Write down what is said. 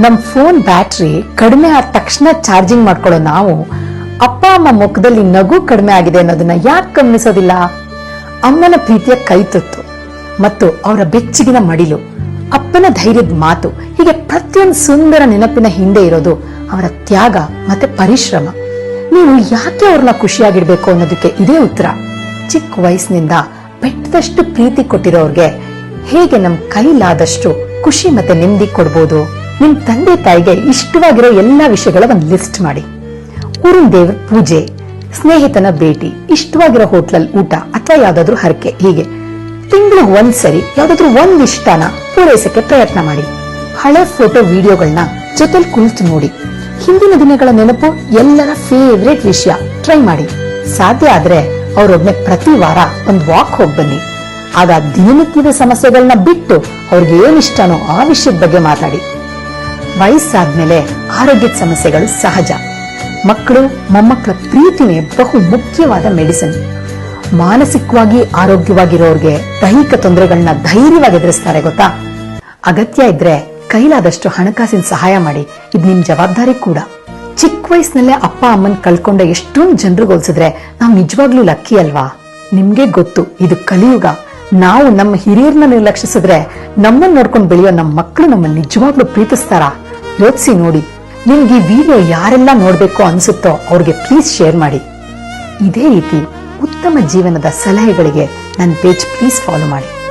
ನಮ್ phone battery ಕಡಿಮೆ ಆದ ತಕ್ಷಣ ಚಾರ್ಜಿಂಗ್ ಮಾಡ್ಕೊಳ್ಳೋ ನಾವು ಅಪ್ಪ, ಅಮ್ಮ ಮುಖದಲ್ಲಿ ನಗು ಕಡಿಮೆ ಆಗಿದೆ ಅನ್ನೋದನ್ನ ಯಾಕೆ ಗಮನಿಸೋದಿಲ್ಲ? ಅಮ್ಮನ ಪ್ರೀತಿಯ ಕೈತುತ್ತು ಮತ್ತು ಅವರ ಬೆಚ್ಚಿಗಿನ ಮಡಿಲು, ಅಪ್ಪನ ಧೈರ್ಯದ ಮಾತು, ಹೀಗೆ ಪ್ರತಿಯೊಂದು ಸುಂದರ ನೆನಪಿನ ಹಿಂದೆ ಇರೋದು ಅವರ ತ್ಯಾಗ ಮತ್ತೆ ಪರಿಶ್ರಮ. ನೀವು ಯಾಕೆ ಅವ್ರನ್ನ ಖುಷಿಯಾಗಿಡ್ಬೇಕು ಅನ್ನೋದಕ್ಕೆ ಇದೇ ಉತ್ತರ. ಚಿಕ್ಕ ವಯಸ್ಸಿನಿಂದ ಬೆಟ್ಟದಷ್ಟು ಪ್ರೀತಿ ಕೊಟ್ಟಿರೋರ್ಗೆ ಹೇಗೆ ನಮ್ ಕೈಲಾದಷ್ಟು ಖುಷಿ ಮತ್ತೆ ನೆಮ್ಮದಿ ಕೊಡ್ಬೋದು? ನಿಮ್ ತಂದೆ ತಾಯಿಗೆ ಇಷ್ಟವಾಗಿರೋ ಎಲ್ಲಾ ವಿಷಯಗಳ ಒಂದು ಲಿಸ್ಟ್ ಮಾಡಿ. ಊರಿನ ದೇವ್ರ ಪೂಜೆ, ಸ್ನೇಹಿತನ ಭೇಟಿ, ಇಷ್ಟವಾಗಿರೋ ಹೋಟ್ಲಲ್ಲಿ ಊಟ ಅಥವಾ ಯಾವ್ದಾದ್ರು ಹರಕೆ, ಹೀಗೆ. ತಿಂಗಳು ಒಂದ್ಸರಿ ಯಾವ್ದಾದ್ರು ಒಂದ್ ಇಷ್ಟನ ಪೂರೈಸಕ್ಕೆ ಪ್ರಯತ್ನ ಮಾಡಿ. ಹಳೆ ಫೋಟೋ ವಿಡಿಯೋಗಳನ್ನ ಜೊತೆಲ್ ಕುಳಿತು ನೋಡಿ. ಹಿಂದಿನ ದಿನಗಳ ನೆನಪು ಎಲ್ಲರ ಫೇವ್ರೇಟ್ ವಿಷಯ. ಟ್ರೈ ಮಾಡಿ. ಸಾಧ್ಯ ಆದ್ರೆ ಅವರೊಬ್ನೆ ಪ್ರತಿ ವಾರ ಒಂದ್ ವಾಕ್ ಹೋಗಿ ಬನ್ನಿ. ಆಗ ದಿನನಿತ್ಯದ ಸಮಸ್ಯೆಗಳನ್ನ ಬಿಟ್ಟು ಅವ್ರಿಗೆ ಏನ್ ಇಷ್ಟನೋ ಆ ವಿಷಯದ ಬಗ್ಗೆ ಮಾತಾಡಿ. ವಯಸ್ಸಾದ್ಮೇಲೆ ಆರೋಗ್ಯದ ಸಮಸ್ಯೆಗಳು ಸಹಜ. ಮಕ್ಕಳು, ಮೊಮ್ಮಕ್ಕಳ ಪ್ರೀತಿನೇ ಬಹು ಮುಖ್ಯವಾದ ಮೆಡಿಸಿನ್ ಮಾನಸಿಕವಾಗಿ ಆರೋಗ್ಯವಾಗಿರೋರ್ಗೆ ದೈಹಿಕ ತೊಂದರೆಗಳನ್ನ ಧೈರ್ಯವಾಗಿ ಎದುರಿಸ್ತಾರೆ ಗೊತ್ತಾ? ಅಗತ್ಯ ಇದ್ರೆ ಕೈಲಾದಷ್ಟು ಹಣಕಾಸಿನ ಸಹಾಯ ಮಾಡಿ. ಇದು ನಿಮ್ ಜವಾಬ್ದಾರಿ ಕೂಡ. ಚಿಕ್ಕ ವಯಸ್ಸಿನಲ್ಲೇ ಅಪ್ಪ, ಅಮ್ಮನ್ ಕಳ್ಕೊಂಡ ಎಷ್ಟೊಂದು ಜನರು ಹೋಲಿಸಿದ್ರೆ ನಾವ್ ನಿಜವಾಗ್ಲೂ ಲಕ್ಕಿ ಅಲ್ವಾ? ನಿಮ್ಗೆ ಗೊತ್ತು, ಇದು ಕಲಿಯುಗ. ನಾವು ನಮ್ಮ ಹಿರಿಯರನ್ನ ನಿರ್ಲಕ್ಷಿಸಿದ್ರೆ ನಮ್ಮನ್ನ ನೋಡ್ಕೊಂಡು ಬೆಳೆಯೋ ನಮ್ಮ ಮಕ್ಕಳು ನಮ್ಮನ್ನ ನಿಜವಾಗ್ಲೂ ಪ್ರೀತಿಸ್ತಾರಾ? ಯೋಚಿಸಿ ನೋಡಿ. ನಿಮ್ಗೆ ಈ ವಿಡಿಯೋ ಯಾರೆಲ್ಲ ನೋಡ್ಬೇಕು ಅನ್ಸುತ್ತೋ ಅವ್ರಿಗೆ ಪ್ಲೀಸ್ ಶೇರ್ ಮಾಡಿ. ಇದೇ ರೀತಿ ಉತ್ತಮ ಜೀವನದ ಸಲಹೆಗಳಿಗೆ ನನ್ನ ಪೇಜ್ ಪ್ಲೀಸ್ ಫಾಲೋ ಮಾಡಿ.